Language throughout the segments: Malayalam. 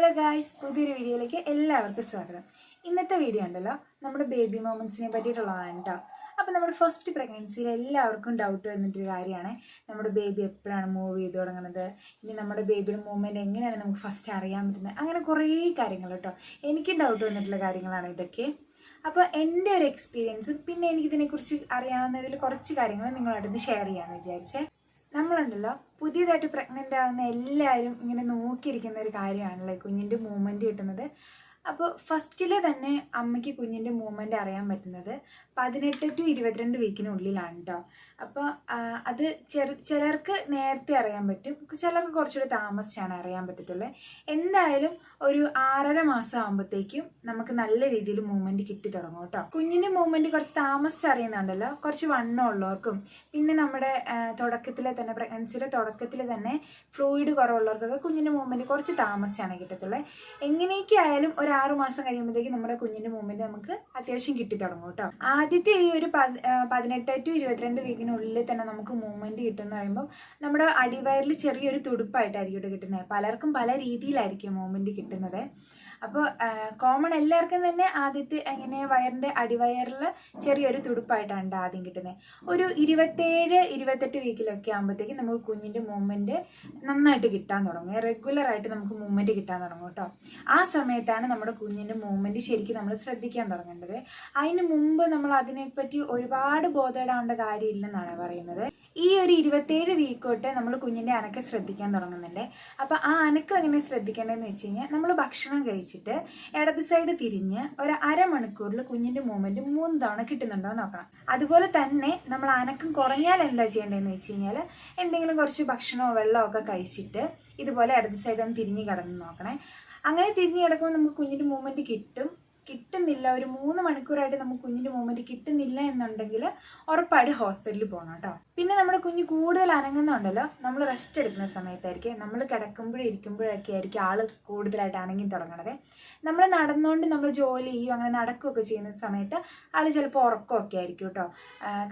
ഹലോ ഗായ്സ് പുതിയൊരു വീഡിയോയിലേക്ക് എല്ലാവർക്കും സ്വാഗതം. ഇന്നത്തെ വീഡിയോ ഉണ്ടല്ലോ നമ്മുടെ ബേബി മൊമെൻസിനെ പറ്റിയിട്ടുള്ളതാണ് കേട്ടോ അപ്പോൾ നമ്മുടെ ഫസ്റ്റ് പ്രഗ്നൻസിയിൽ എല്ലാവർക്കും ഡൗട്ട് വരുന്നിട്ടൊരു കാര്യമാണ്. നമ്മുടെ ബേബി എപ്പോഴാണ് മൂവ് ചെയ്ത് തുടങ്ങുന്നത്? ഇനി നമ്മുടെ ബേബിയുടെ മൂവ്മെന്റ് എങ്ങനെയാണ് നമുക്ക് ഫസ്റ്റ് അറിയാൻ പറ്റുന്നത്? അങ്ങനെ കുറേ കാര്യങ്ങൾ കേട്ടോ എനിക്ക് ഡൗട്ട് വന്നിട്ടുള്ള കാര്യങ്ങളാണ് ഇതൊക്കെ. അപ്പോൾ എന്റെ ഒരു എക്സ്പീരിയൻസും പിന്നെ എനിക്കിതിനെക്കുറിച്ച് അറിയാവുന്നതിൽ കുറച്ച് കാര്യങ്ങൾ നിങ്ങളടുത്ത് ഷെയർ ചെയ്യാമെന്ന് വിചാരിച്ചേ. നമ്മളുണ്ടല്ലോ പുതിയതായിട്ട് പ്രഗ്നന്റ് ആവുന്ന എല്ലാവരും ഇങ്ങനെ നോക്കിയിരിക്കുന്ന ഒരു കാര്യമാണല്ലേ കുഞ്ഞിന്റെ മൂവ്മെന്റ് കിട്ടുന്നത്. അപ്പോൾ ഫസ്റ്റിൽ തന്നെ അമ്മയ്ക്ക് കുഞ്ഞിന്റെ മൂവ്മെന്റ് അറിയാൻ പറ്റുന്നത് പതിനെട്ട് ടു ഇരുപത്തിരണ്ട് വീക്കിനുള്ളിലാണ് കേട്ടോ അപ്പോൾ അത് ചെറു ചിലർക്ക് നേരത്തെ അറിയാൻ പറ്റും. ചിലർക്ക് കുറച്ചുകൂടി താമസിച്ചാണ് അറിയാൻ പറ്റത്തുള്ളൂ. എന്തായാലും ഒരു ആറര മാസം ആകുമ്പോഴത്തേക്കും നമുക്ക് നല്ല രീതിയിൽ മൂവ്മെന്റ് കിട്ടി തുടങ്ങും കേട്ടോ കുഞ്ഞിന്റെ മൂവ്മെന്റ് കുറച്ച് താമസിച്ച് അറിയുന്നുണ്ടല്ലോ. കുറച്ച് വണ്ണം ഉള്ളവർക്കും പിന്നെ നമ്മുടെ തുടക്കത്തിലെ തന്നെ പ്രഗ്നൻസിയുടെ തുടക്കത്തിൽ തന്നെ ഫ്ലൂയിഡ് കുറവുള്ളവർക്കൊക്കെ കുഞ്ഞിന്റെ മൂവ്മെന്റ് കുറച്ച് താമസിച്ചാണ് കിട്ടത്തുള്ളത് എങ്ങനെയൊക്കെ ആയാലും ആറു മാസം കഴിയുമ്പോഴത്തേക്കും നമ്മുടെ കുഞ്ഞിന്റെ മൂവ്മെന്റ് നമുക്ക് അത്യാവശ്യം കിട്ടി തുടങ്ങും കേട്ടോ. ആദ്യത്തെ ഈ ഒരു പതിനെട്ട് ടു ഇരുപത്തിരണ്ട് വീക്കിനുള്ളിൽ തന്നെ നമുക്ക് മൂവ്മെന്റ് കിട്ടുമെന്ന് പറയുമ്പോൾ നമ്മുടെ അടിവയറിൽ ചെറിയൊരു തുടുപ്പായിട്ടായിരിക്കും കിട്ടുന്നത്. പലർക്കും പല രീതിയിലായിരിക്കും മൂവ്മെന്റ് കിട്ടുന്നത്. അപ്പോൾ കോമൺ എല്ലാവർക്കും തന്നെ ആദ്യത്തെ ഇങ്ങനെ വയറിന്റെ അടിവയറിൽ ചെറിയൊരു തുടുപ്പായിട്ടാണ് ട്ടോ ആദ്യം കിട്ടുന്നത്. ഒരു ഇരുപത്തേഴ് ഇരുപത്തെട്ട് വീക്കിലൊക്കെ ആകുമ്പോഴത്തേക്കും നമുക്ക് കുഞ്ഞിന്റെ മൂവ്മെന്റ് നന്നായിട്ട് കിട്ടാൻ തുടങ്ങും. റെഗുലറായിട്ട് നമുക്ക് മൂവ്മെന്റ് കിട്ടാൻ തുടങ്ങും കേട്ടോ. ആ സമയത്താണ് നമ്മുടെ കുഞ്ഞിന്റെ മൂവ്മെന്റ് ശരിക്കും നമ്മൾ ശ്രദ്ധിക്കാൻ തുടങ്ങേണ്ടത്. അതിന് മുമ്പ് നമ്മൾ അതിനെപ്പറ്റി ഒരുപാട് ബോധപ്പെടേണ്ട കാര്യമില്ലെന്നാണ് പറയുന്നത്. ഈ ഒരു ഇരുപത്തേഴ് വീക്ക് തൊട്ട് നമ്മൾ കുഞ്ഞിന്റെ അനക്കം ശ്രദ്ധിക്കാൻ തുടങ്ങുന്നുണ്ട്. അപ്പോൾ ആ അനക്ക് എങ്ങനെ ശ്രദ്ധിക്കേണ്ടതെന്ന് വെച്ച് കഴിഞ്ഞാൽ നമ്മൾ ഭക്ഷണം കഴിച്ചിട്ട് ഇടത് സൈഡ് തിരിഞ്ഞ് ഒരു അരമണിക്കൂറിൽ കുഞ്ഞിന്റെ മൂവ്മെന്റ് മൂന്ന് തവണ കിട്ടുന്നുണ്ടോ നോക്കണം. അതുപോലെ തന്നെ നമ്മൾ അനക്കം കുറഞ്ഞാൽ എന്താ ചെയ്യേണ്ടതെന്ന് വെച്ച് കഴിഞ്ഞാൽ എന്തെങ്കിലും കുറച്ച് ഭക്ഷണമോ വെള്ളമോ ഒക്കെ കഴിച്ചിട്ട് ഇതുപോലെ ഇടത് സൈഡ് ഒന്ന് തിരിഞ്ഞ് കിടന്ന് നോക്കണേ. അങ്ങനെ തിരിഞ്ഞു കിടക്കുമ്പോൾ നമുക്ക് കുഞ്ഞിന്റെ മൂവ്മെന്റ് കിട്ടും. കിട്ടുന്നില്ല. ഒരു മൂന്ന് മണിക്കൂറായിട്ട് നമുക്ക് കുഞ്ഞിന്റെ മൂവ്മെന്റ് കിട്ടുന്നില്ല എന്നുണ്ടെങ്കിൽ ഉറപ്പായിട്ട് ഹോസ്പിറ്റലിൽ പോകണം കേട്ടോ. പിന്നെ നമ്മുടെ കുഞ്ഞ് കൂടുതൽ അനങ്ങുന്നുണ്ടല്ലോ. നമ്മൾ റെസ്റ്റ് എടുക്കുന്ന സമയത്തായിരിക്കും. നമ്മൾ കിടക്കുമ്പോഴും ഇരിക്കുമ്പോഴൊക്കെ ആയിരിക്കും ആൾ കൂടുതലായിട്ട് അനങ്ങി തുടങ്ങണത്. നമ്മൾ നടന്നുകൊണ്ട് നമ്മൾ ജോലി ചെയ്യും അങ്ങനെ നടക്കുകയൊക്കെ ചെയ്യുന്ന സമയത്ത് ആൾ ചിലപ്പോൾ ഉറക്കമൊക്കെ ആയിരിക്കും കേട്ടോ.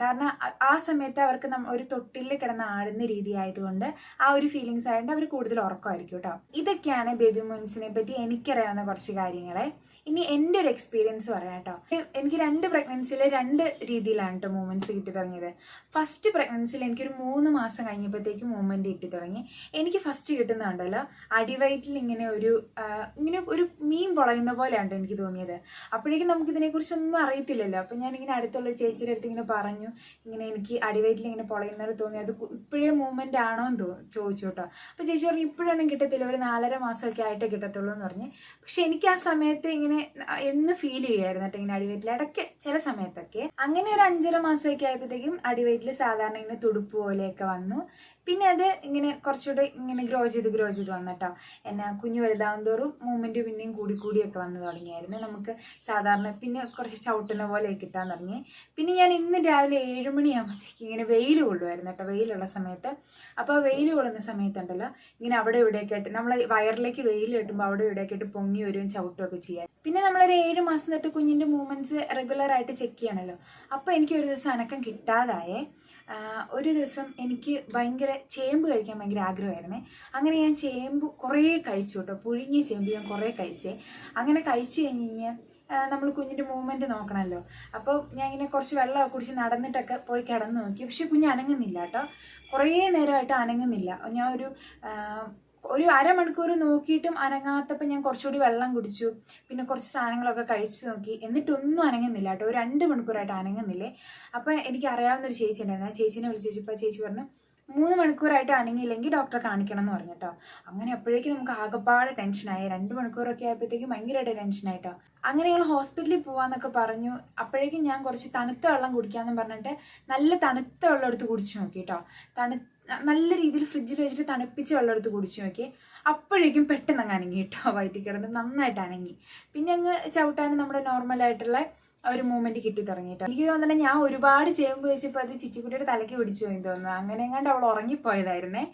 കാരണം ആ- സമയത്ത് അവർക്ക് ഒരു തൊട്ടിലിൽ കിടന്ന് ആടുന്ന രീതി ആയതുകൊണ്ട് ആ ഒരു ഫീലിങ്സ് ആയതുകൊണ്ട് അവർ കൂടുതൽ ഉറക്കമായിരിക്കും കേട്ടോ. ഇതൊക്കെയാണ് ബേബി മൂൺസിനെ പറ്റി എനിക്കറിയാവുന്ന കുറച്ച് കാര്യങ്ങളെ. ഇനി എന്റെ എക്സ്പീരിയൻസ് പറയാം കേട്ടോ. എനിക്ക് രണ്ട് പ്രഗ്നൻസിയിൽ രണ്ട് രീതിയിലാണ് കേട്ടോ മൂവ്മെന്റ്സ് കിട്ടി തുടങ്ങിയത്. ഫസ്റ്റ് പ്രഗ്നൻസിയിൽ എനിക്കൊരു മൂന്ന് മാസം കഴിഞ്ഞപ്പോഴത്തേക്കും മൂവ്മെന്റ് കിട്ടി തുടങ്ങി. എനിക്ക് ഫസ്റ്റ് കിട്ടുന്നുണ്ടല്ലോ അടിവയറ്റിൽ ഇങ്ങനെ ഒരു ഇങ്ങനെ ഒരു മീൻ പൊളയുന്ന പോലെയാണ് എനിക്ക് തോന്നിയത്. അപ്പോഴേക്കും നമുക്ക് ഇതിനെക്കുറിച്ചൊന്നും അറിയത്തില്ലല്ലോ. അപ്പം ഞാൻ ഇങ്ങനെ അടുത്തുള്ള ഒരു ചേച്ചിയുടെ അടുത്ത് ഇങ്ങനെ പറഞ്ഞു ഇങ്ങനെ എനിക്ക് അടിവയറ്റിൽ ഇങ്ങനെ പൊളയുന്നത് തോന്നി. അത് ഇപ്പോഴേ മൂവ്മെന്റ് ആണോ എന്ന് ചോദിച്ചു കേട്ടോ. അപ്പോൾ ചേച്ചി പറഞ്ഞു ഇപ്പോഴൊന്നും കിട്ടത്തില്ല. ഒരു നാലര മാസമൊക്കെ ആയിട്ടേ കിട്ടത്തുള്ളൂ എന്ന് പറഞ്ഞ്. പക്ഷെ എനിക്ക് ആ സമയത്ത് ഇങ്ങനെ എന്ന് ഫീൽ ചെയ്യുമായിരുന്നു കേട്ടോ ഇങ്ങനെ അടിവയറ്റിൽ ഇടയ്ക്ക് ചില സമയത്തൊക്കെ. അങ്ങനെ ഒരു അഞ്ചര മാസമൊക്കെ ആയപ്പോഴത്തേക്കും അടിവയറ്റിൽ സാധാരണ ഇങ്ങനെ തുടുപ്പ് പോലെയൊക്കെ വന്നു. പിന്നെ അത് ഇങ്ങനെ കുറച്ചുകൂടെ ഇങ്ങനെ ഗ്രോ ചെയ്ത് ഗ്രോ ചെയ്ത് വന്നിട്ടോ എന്നാ കുഞ്ഞു വലുതാവും തോറും മൂവ്മെന്റ് പിന്നെയും കൂടി കൂടിയൊക്കെ വന്നു തുടങ്ങിയായിരുന്നു. നമുക്ക് സാധാരണ പിന്നെ കുറച്ച് ചവിട്ടുന്ന പോലെ കിട്ടാൻ തുടങ്ങി. പിന്നെ ഞാൻ ഇന്ന് രാവിലെ ഏഴ് മണിയാകുമ്പോഴത്തേക്ക് ഇങ്ങനെ വെയിൽ കൊള്ളുമായിരുന്നു കേട്ടോ. വെയിലുള്ള സമയത്ത്. അപ്പോൾ വെയിൽ കൊള്ളുന്ന സമയത്തുണ്ടല്ലോ ഇങ്ങനെ അവിടെ ഇവിടെയൊക്കെ ആയിട്ട് നമ്മൾ വയറിലേക്ക് വെയിൽ കിട്ടുമ്പോൾ അവിടെ ഇവിടെയൊക്കെ ആയിട്ട് പൊങ്ങി വരികയും ചവിട്ടുകയൊക്കെ ചെയ്യാൻ. പിന്നെ നമ്മളൊരു ഏഴ് മാസം തൊട്ട് കുഞ്ഞിന്റെ മൂവ്മെന്റ്സ് റെഗുലർ ആയിട്ട് ചെക്ക് ചെയ്യണമല്ലോ അപ്പോൾ എനിക്ക് ഒരു ദിവസം അനക്കം കിട്ടാതായേ. ഒരു ദിവസം എനിക്ക് ഭയങ്കര ചേമ്പ് കഴിക്കാൻ ഭയങ്കര ആഗ്രഹമായിരുന്നേ. അങ്ങനെ ഞാൻ ചേമ്പ് കുറേ കഴിച്ചു കേട്ടോ പുഴുങ്ങിയ ചേമ്പ് ഞാൻ കുറേ കഴിച്ചേ. അങ്ങനെ കഴിച്ചു കഴിഞ്ഞ് കഴിഞ്ഞാൽ നമ്മൾ കുഞ്ഞിന്റെ മൂവ്മെന്റ് നോക്കണമല്ലോ അപ്പോൾ ഞാൻ ഇങ്ങനെ കുറച്ച് വെള്ളമൊക്കെ കുടിച്ച് നടന്നിട്ടൊക്കെ പോയി കിടന്ന് നോക്കി. പക്ഷെ കുഞ്ഞ് അനങ്ങുന്നില്ല കേട്ടോ. കുറേ നേരമായിട്ട് അനങ്ങുന്നില്ല. ഞാൻ ഒരു ഒരു അരമണിക്കൂർ നോക്കിയിട്ടും അനങ്ങാത്തപ്പോൾ ഞാൻ കുറച്ചുകൂടി വെള്ളം കുടിച്ചു. പിന്നെ കുറച്ച് സാധനങ്ങളൊക്കെ കഴിച്ചു നോക്കി. എന്നിട്ടൊന്നും അനങ്ങുന്നില്ല കേട്ടോ. ഒരു രണ്ട് മണിക്കൂറായിട്ട് അനങ്ങുന്നില്ലേ? അപ്പോൾ എനിക്ക് അറിയാവുന്ന ഒരു ചേച്ചി ഉണ്ടായിരുന്നു ആ ചേച്ചീനെ വിളിച്ച് ചോദിച്ചപ്പോൾ ചേച്ചി പറഞ്ഞു മൂന്ന് മണിക്കൂറായിട്ട് അനങ്ങിയില്ലെങ്കിൽ ഡോക്ടറെ കാണിക്കണം എന്ന് പറഞ്ഞു അങ്ങനെ അപ്പോഴേക്കും നമുക്ക് ആകെപ്പാടെ ടെൻഷനായി രണ്ട് മണിക്കൂറൊക്കെ ആയപ്പോഴത്തേക്കും ഭയങ്കരമായിട്ട് ടെൻഷനായിട്ടോ അങ്ങനെ ഞങ്ങൾ ഹോസ്പിറ്റലിൽ പോവാന്നൊക്കെ പറഞ്ഞു. അപ്പോഴേക്കും ഞാൻ കുറച്ച് തണുത്ത വെള്ളം കുടിക്കാമെന്ന് പറഞ്ഞിട്ട് നല്ല തണുത്ത വെള്ളം എടുത്ത് കുടിച്ചു നോക്കി കേട്ടോ തണു നല്ല രീതിയിൽ ഫ്രിഡ്ജിൽ വെച്ചിട്ട് തണുപ്പിച്ച വെള്ളം എടുത്ത് കുടിച്ചു നോക്കി. അപ്പോഴേക്കും പെട്ടെന്ന് അങ്ങ് അനങ്ങി കേട്ടോ വയറ്റിൽ കിടന്ന് നന്നായിട്ട് അനങ്ങി. പിന്നെ അങ്ങ് ചവിട്ടാൻ നമ്മുടെ നോർമലായിട്ടുള്ള ഒരു മൂവ്മെന്റ് കിട്ടി തുടങ്ങിയിട്ട് എനിക്ക് തോന്നുന്നത് ഞാൻ ഒരുപാട് ചേമ്പ് വെച്ചപ്പോൾ അത് ചിച്ചിക്കുട്ടിയുടെ തലയ്ക്ക് പിടിച്ചു പോയി തോന്നുന്നു. അങ്ങനെ എങ്ങാണ്ട് അവൾ ഉറങ്ങിപ്പോയതായിരുന്നേ.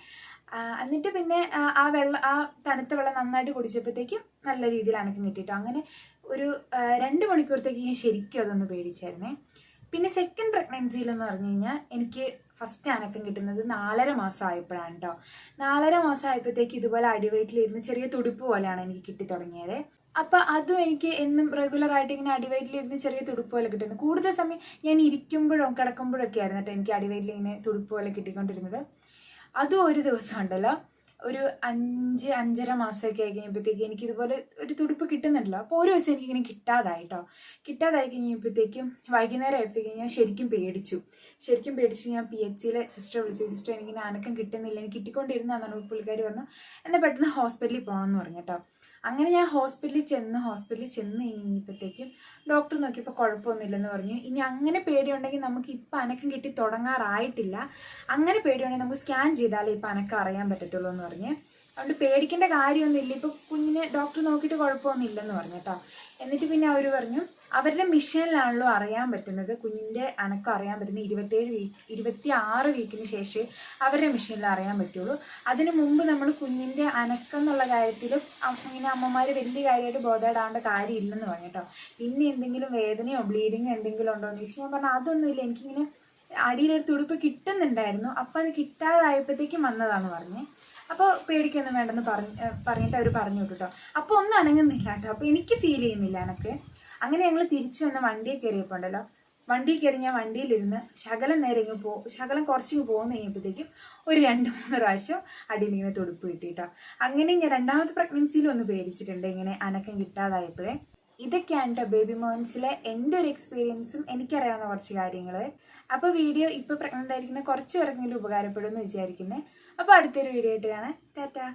ആ, എന്നിട്ട് പിന്നെ ആ, ആ വെള്ളം ആ തണുത്ത വെള്ളം നന്നായിട്ട് കുടിച്ചപ്പോഴത്തേക്കും നല്ല രീതിയിൽ അനക്കം കിട്ടിയിട്ടോ. അങ്ങനെ ഒരു ആ, രണ്ട് മണിക്കൂറത്തേക്ക് ഞാൻ ശരിക്കും അതൊന്ന് പേടിച്ചായിരുന്നേ. പിന്നെ സെക്കൻഡ് പ്രഗ്നൻസിയിൽ എന്ന് പറഞ്ഞു കഴിഞ്ഞാൽ എനിക്ക് ഫസ്റ്റ് അനക്കം കിട്ടുന്നത് നാലര മാസം ആയപ്പോഴാണ് കേട്ടോ നാലര മാസം ആയപ്പോഴത്തേക്ക് ഇതുപോലെ അടിവയറ്റിലിരുന്ന് ചെറിയ തുടുപ്പ് പോലെയാണ് എനിക്ക് കിട്ടി തുടങ്ങിയത് അപ്പം അതും എനിക്ക് എന്നും റെഗുലർ ആയിട്ട് ഇങ്ങനെ അടിവയറ്റിലിരുന്ന് ചെറിയ തുടുപ്പ് പോലെ കിട്ടുന്നത് കൂടുതൽ സമയം ഞാൻ ഇരിക്കുമ്പോഴോ കിടക്കുമ്പോഴൊക്കെ ആയിരുന്നു കേട്ടോ എനിക്ക് അടിവയറ്റിൽ ഇങ്ങനെ തുടുപ്പ് പോലെ കിട്ടിക്കൊണ്ടിരുന്നത്. അതും ഒരു ദിവസം ഉണ്ടല്ലോ. ഒരു അഞ്ച് അഞ്ചര മാസമൊക്കെ ആയി കഴിഞ്ഞപ്പോഴത്തേക്ക് എനിക്ക് ഇതുപോലെ ഒരു തുടുപ്പ് കിട്ടുന്നുണ്ടല്ലോ. അപ്പോൾ ഒരു ദിവസം എനിക്ക് ഇങ്ങനെ കിട്ടാതായി കേട്ടോ. കിട്ടാതായി കഴിഞ്ഞപ്പോഴത്തേക്കും വൈകുന്നേരം ആയപ്പോഴത്തേക്കും ഞാൻ ശരിക്കും പേടിച്ചു. ശരിക്കും പേടിച്ച് ഞാൻ പി എച്ച് സിയിലെ സിസ്റ്റർ വിളിച്ചു. സിസ്റ്റർ എനിക്കിങ്ങനെ അനക്കം കിട്ടുന്നില്ല. എനിക്ക് കിട്ടിക്കൊണ്ടിരുന്നതാണ് പുള്ളിക്കാർ പറഞ്ഞു. എന്നെ പെട്ടെന്ന് ഹോസ്പിറ്റലിൽ പോകണമെന്ന് പറഞ്ഞു കേട്ടോ. അങ്ങനെ ഞാൻ ഹോസ്പിറ്റലിൽ ചെന്ന് ഹോസ്പിറ്റലിൽ ചെന്ന് കഴിഞ്ഞപ്പോഴത്തേക്കും ഡോക്ടർ നോക്കിയപ്പോൾ കുഴപ്പമൊന്നുമില്ലെന്ന് പറഞ്ഞു. ഇനി അങ്ങനെ പേടിയുണ്ടെങ്കിൽ നമുക്ക് ഇപ്പം അനക്കം കിട്ടി തുടങ്ങാറായിട്ടില്ല. അങ്ങനെ പേടിയുണ്ടെങ്കിൽ നമുക്ക് സ്കാൻ ചെയ്താലേ ഇപ്പം അനക്കം അറിയാൻ പറ്റത്തുള്ളൂ എന്ന് പറഞ്ഞ്. അതുകൊണ്ട് പേടിക്കേണ്ട കാര്യമൊന്നുമില്ല. ഇപ്പോൾ കുഞ്ഞിനെ ഡോക്ടർ നോക്കിയിട്ട് കുഴപ്പമൊന്നുമില്ലെന്ന് പറഞ്ഞു കേട്ടോ. എന്നിട്ട് പിന്നെ അവർ പറഞ്ഞു അവരുടെ മിഷനിലാണല്ലോ അറിയാൻ പറ്റുന്നത്. കുഞ്ഞിന്റെ അനക്കം അറിയാൻ പറ്റുന്ന ഇരുപത്തേഴ് വീക്ക് ഇരുപത്തി ആറ് വീക്കിന് ശേഷം അവരുടെ മിഷനിൽ അറിയാൻ പറ്റുള്ളൂ. അതിനു മുമ്പ് നമ്മൾ കുഞ്ഞിന്റെ അനക്കം എന്നുള്ള കാര്യത്തിൽ ഇങ്ങനെ അമ്മമാർ വലിയ കാര്യമായിട്ട് ബോധപ്പെടാണ്ട കാര്യമില്ലെന്ന് പറഞ്ഞു കേട്ടോ. പിന്നെ എന്തെങ്കിലും വേദനയോ ബ്ലീഡിങ്ങോ എന്തെങ്കിലും ഉണ്ടോ എന്ന് ചോദിച്ചാൽ ഞാൻ പറഞ്ഞാൽ അതൊന്നുമില്ല. എനിക്കിങ്ങനെ അടിയിലൊരു തുടുപ്പ് കിട്ടുന്നുണ്ടായിരുന്നു. അപ്പം അത് കിട്ടാതായപ്പോഴത്തേക്കും വന്നതാണ് പറഞ്ഞേ. അപ്പോൾ പേടിക്കൊന്നും വേണ്ടെന്ന് പറഞ്ഞ് പറഞ്ഞിട്ട് അവർ പറഞ്ഞു കേട്ടോ. അപ്പോൾ ഒന്നും അനങ്ങുന്നില്ല കേട്ടോ. അപ്പോൾ എനിക്ക് ഫീൽ ചെയ്യുന്നില്ല എനക്ക് അങ്ങനെ ഞങ്ങൾ തിരിച്ചു വന്ന വണ്ടിയിൽ കയറിയപ്പോൾ ഉണ്ടല്ലോ വണ്ടിയിൽ കയറി ഞാൻ വണ്ടിയിലിരുന്ന് ശകലം നേരം ഇങ്ങ് പോ ശകലം കുറച്ചിങ്ങ് പോകുന്ന കഴിഞ്ഞപ്പോഴത്തേക്കും ഒരു രണ്ട് മൂന്ന് പ്രാവശ്യം അടിയിൽ ഇങ്ങനെ തുടുപ്പ് കിട്ടി കേട്ടോ അങ്ങനെ ഞാൻ രണ്ടാമത്തെ പ്രഗ്നൻസിയിൽ ഒന്ന് പേടിച്ചിട്ടുണ്ട് ഇങ്ങനെ അനക്കം കിട്ടാതായപ്പോഴേ. ഇതൊക്കെയാണ് കേട്ടോ ബേബി മോൻസിലെ എന്റെ ഒരു എക്സ്പീരിയൻസും എനിക്കറിയാവുന്ന കുറച്ച് കാര്യങ്ങൾ അപ്പോൾ വീഡിയോ ഇപ്പോൾ പ്രഗ്നന്റ് ആയിരിക്കുന്ന കുറച്ച് പേർക്കെങ്കിലും ഉപകാരപ്പെടുമെന്ന് വിചാരിക്കുന്നത് അപ്പോൾ അടുത്തൊരു വീഡിയോ ആയിട്ട് കാണാം. ടാറ്റാ.